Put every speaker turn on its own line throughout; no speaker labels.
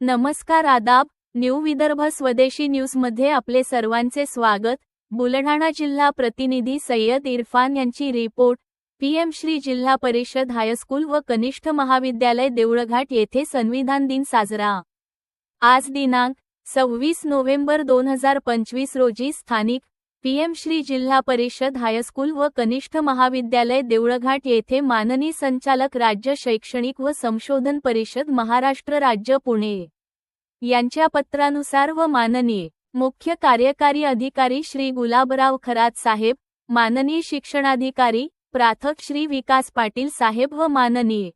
नमस्कार आदाब न्यू विदर्भ स्वदेशी न्यूजमध्ये आपले सर्वांचे स्वागत. बुलढाणा जिल्हा प्रतिनिधी सय्यद इरफान यांची रिपोर्ट. पीएम श्री जिल्हा परिषद हायस्कूल व कनिष्ठ महाविद्यालय देऊळघाट येथे संविधान दिन साजरा. आज दिनांक सव्वीस नोव्हेंबर दोन हजार पंचवीस रोजी स्थानिक पीएम श्री जिल्हा परिषद हायस्कूल व कनिष्ठ महाविद्यालय देऊळघाट येथे माननी संचालक राज्य शैक्षणिक व संशोधन परिषद महाराष्ट्र राज्य पुणे यांच्या पत्रानुसार व माननीय मुख्य कार्यकारी अधिकारी श्री गुलाबराव खरात साहेब माननीय शिक्षणाधिकारी प्राथक श्री विकास पाटील साहेब व माननीय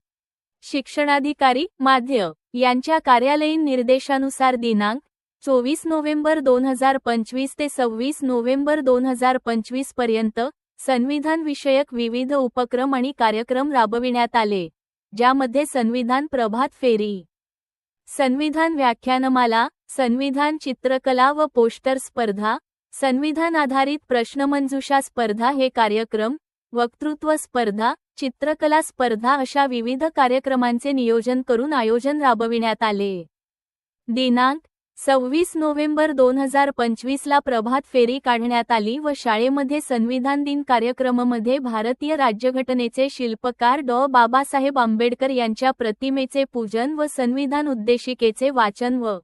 शिक्षणाधिकारी माध्य यांच्या कार्यालयीन निर्देशानुसार दिनांक चोवीस नोव्हेंबर दोन हजार पंचवीस ते सव्वीस नोव्हेंबर दोन हजार पंचवीसपर्यंत संविधान विषयक विविध उपक्रम आणि कार्यक्रम राबविण्यात आले ज्यामध्ये संविधान प्रभात फेरी संविधान व्याख्यानमाला संविधान चित्रकला व पोस्टर स्पर्धा संविधान आधारित प्रश्नमंजुषा स्पर्धा हे कार्यक्रम वक्तृत्व स्पर्धा चित्रकला स्पर्धा अशा विविध कार्यक्रमांचे नियोजन करून आयोजन राबविण्यात आले. दिनांक सव्वीस नोव्हेंबर दोन हजार पंचवीसला प्रभात फेरी काढण्यात आली व शाळेमध्ये संविधान दिन कार्यक्रमामध्ये भारतीय राज्यघटनेचे शिल्पकार डॉ. बाबासाहेब आंबेडकर यांच्या प्रतिमेचे पूजन व संविधान उद्देशिकेचे वाचन व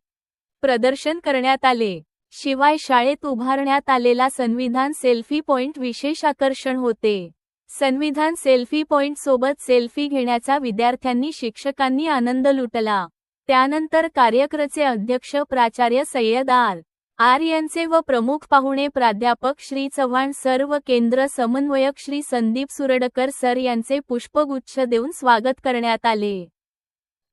प्रदर्शन करण्यात आले. शिवाय शाळेत उभारण्यात आलेला संविधान सेल्फी पॉइंट विशेष आकर्षण होते. संविधान सेल्फी पॉइंट सोबत सेल्फी घेण्याचा विद्यार्थ्यांनी शिक्षकांनी आनंद लुटला. त्यानंतर कार्यक्रचे अध्यक्ष प्राचार्य सय्यद आर आर यांचे व प्रमुख पाहुणे प्राध्यापक श्री चव्हाण सर व केंद्र समन्वयक श्री संदीप सुरडकर सर यांचे पुष्पगुच्छ देऊन स्वागत करण्यात आले.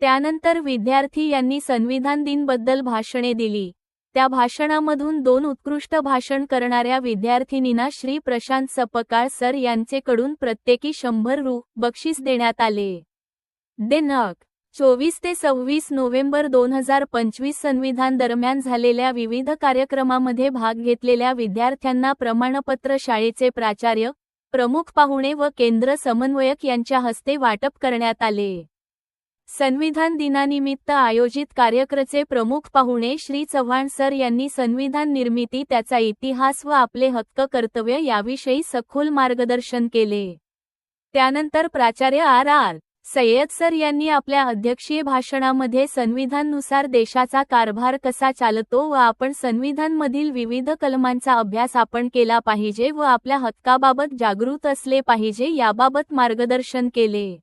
त्यानंतर विद्यार्थी यांनी संविधान दिनबद्दल भाषणे दिली. त्या भाषणामधून दोन उत्कृष्ट भाषण करणाऱ्या विद्यार्थिनींना श्री प्रशांत सपकाळ सर यांचेकडून प्रत्येकी शंभर रु. बक्षीस देण्यात आले. दिनांक चोवीस ते सव्वीस नोव्हेंबर दोन हजार पंचवीस संविधान दरम्यान झालेल्या विविध कार्यक्रमामध्ये भाग घेतलेल्या विद्यार्थ्यांना प्रमाणपत्र शाळेचे प्राचार्य प्रमुख पाहुणे व केंद्र समन्वयक यांच्या हस्ते वाटप करण्यात आले. संविधान दिनानिमित्त आयोजित कार्यक्रचे प्रमुख पाहुणे श्री चव्हाण सर यांनी संविधान निर्मिती त्याचा इतिहास व आपले हक्क कर्तव्य याविषयी सखोल मार्गदर्शन केले. त्यानंतर प्राचार्य आर आर सय्यद सर यांनी आपल्या अध्यक्षीय भाषणामध्ये संविधाननुसार देशाचा कारभार कसा चालतो व आपण संविधानमधील विविध कलमांचा अभ्यास आपण केला पाहिजे व आपल्या हक्काबाबत जागृत असले पाहिजे याबाबत मार्गदर्शन केले.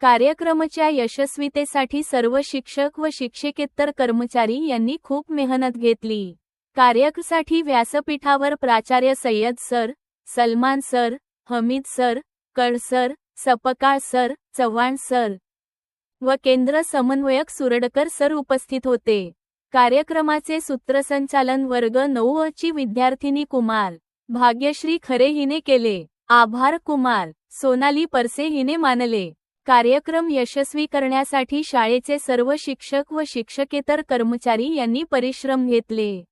कार्यक्रमाच्या यशस्वीतेसाठी सर्व शिक्षक व शिक्षकेतर कर्मचारी यांनी खूप मेहनत घेतली. कार्यकसाठी व्यासपीठावर प्राचार्य Syed sir Salman sir Hamid sir Kalsar sir Sapkal sir Chavan sir व केंद्र समन्वयक सुरडकर सर उपस्थित होते. कार्यक्रमाचे सूत्रसंचालन वर्ग नऊ ची विद्यार्थिनी कुमार भाग्यश्री खरे हिने केले. आभार कुमार सोनाली परसे हिने मानले. कार्यक्रम यशस्वी करण्यासाठी शाळेचे सर्व शिक्षक व शिक्षकेतर कर्मचारी यांनी परिश्रम घेतले.